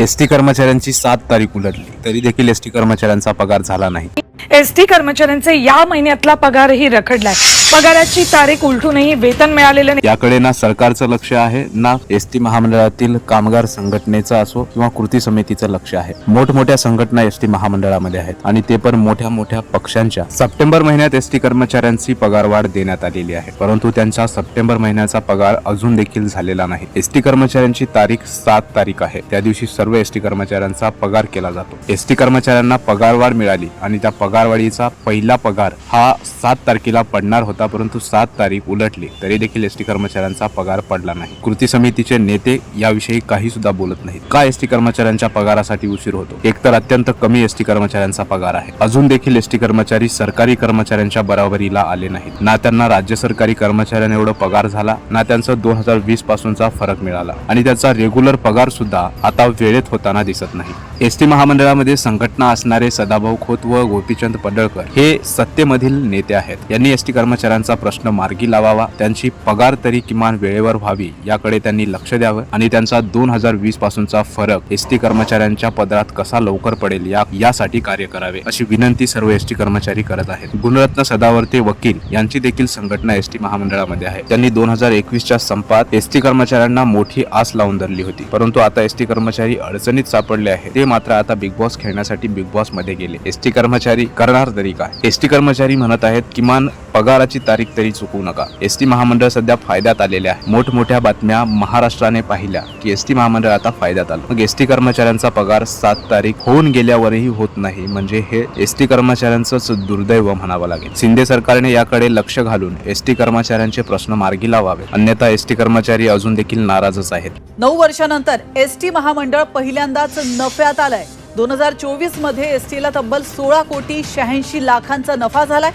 S T कर्मचाऱ्यांची सात तारीख उलटली. तरी देखील एस टी कर्मचाऱ्यांचा पगार झाला नाही. एस टी कर्मचाऱ्यांचे या महिन्यातला पगारही रखडलाय. पगाराची तारीख उलटूनही वेतन मिळालेलं नाही. याकडे ना सरकारचं लक्ष आहे ना एस टी महामंडळातील कामगार संघटनेचं असो किंवा कृती समितीचं लक्ष आहे. मोठमोठ्या संघटना एस टी महामंडळामध्ये आहेत आणि ते पण मोठ्या मोठ्या पक्षांच्या. सप्टेंबर महिन्यात एस टी कर्मचाऱ्यांची पगारवाढ देण्यात आलेली आहे. परंतु त्यांचा सप्टेंबर महिन्याचा पगार अजून देखील झालेला नाही. एस टी कर्मचाऱ्यांची तारीख सात तारीख आहे. त्या दिवशी सर्व एस टी कर्मचाऱ्यांचा पगार केला जातो. एस टी कर्मचाऱ्यांना पगारवाढ मिळाली आणि त्या पगारवाढीचा पहिला पगार हा सात तारखेला पडणार होता. परंतु सात तारीख उलटली तरी देखील एस टी कर्मचाऱ्यांचा पगार पडला नाही. कृती समितीचे नेते याविषयी काही सुद्धा बोलत नाहीत. का एस टी कर्मचाऱ्यांच्या पगारासाठी उशीर होतो? एकतर अत्यंत कमी एस टी कर्मचाऱ्यांचा पगार आहे. अजून देखील एस टी कर्मचारी सरकारी कर्मचाऱ्यांच्या बरोबरीला आले नाहीत. ना त्यांना राज्य सरकारी कर्मचाऱ्यांना एवढा पगार झाला ना त्यांचा दोन हजार वीस पासूनचा फरक मिळाला. आणि त्याचा रेग्युलर पगार सुद्धा आता वेळेत होताना दिसत नाही. एस टी महामंडळामध्ये संघटना असणारे सदाभाऊ खोत व गोपीचंद पडळकर हे सत्तेमधील नेते आहेत. यांनी एस टी कर्मचाऱ्यांचा प्रश्न मार्गी लावावा त्यांची पगार तरी किमान वेळेवर व्हावी याकडे त्यांनी लक्ष द्यावं आणि त्यांचा दोन हजार वीस पासूनचा फरक एस टी कर्मचाऱ्यांच्या पदरात कसा लवकर पडेल या यासाठी कार्य करावे अशी विनंती सर्व एस टी कर्मचारी करत आहेत. गुणरत्न सदावर्ते वकील यांची देखील संघटना एस टी महामंडळामध्ये आहे. त्यांनी दोन हजार एकवीसच्या संपात एस टी कर्मचाऱ्यांना मोठी आस लावून धरली होती. परंतु आता एस टी कर्मचारी अडचणीत सापडले आहेत. ते मात्र आता बिग बॉस खेळण्यासाठी बिग बॉसमध्ये गेले. एस टी कर्मचारी करणार तरी काय? एस टी कर्मचारी म्हणत आहेत किमान पगाराची तारीख तरी चुकवू नका. एस टी महामंडळ सध्या फायद्यात आलेले आहे. मोठमोठ्या बातम्या महाराष्ट्राने पाहिल्या की एस टी महामंडळ आता फायद्यात आलं. मग एस टी कर्मचाऱ्यांचा पगार सात तारीख होऊन गेल्यावरही होत नाही. म्हणजे हे एस टी कर्मचाऱ्यांचंच दुर्दैव म्हणावं लागेल. शिंदे सरकारने याकडे लक्ष घालून एस टी कर्मचाऱ्यांचे प्रश्न मार्गी लावावे. अन्यथा एस टी कर्मचारी अजून देखील नाराजच आहेत. नऊ वर्षानंतर एस टी महामंडळ पहिल्यांदाच नफ्यात आलंय. दोन हजार चोवीसमध्ये एस टीला तब्बल सोळा कोटी शहाऐंशी लाखांचा नफा झालाय.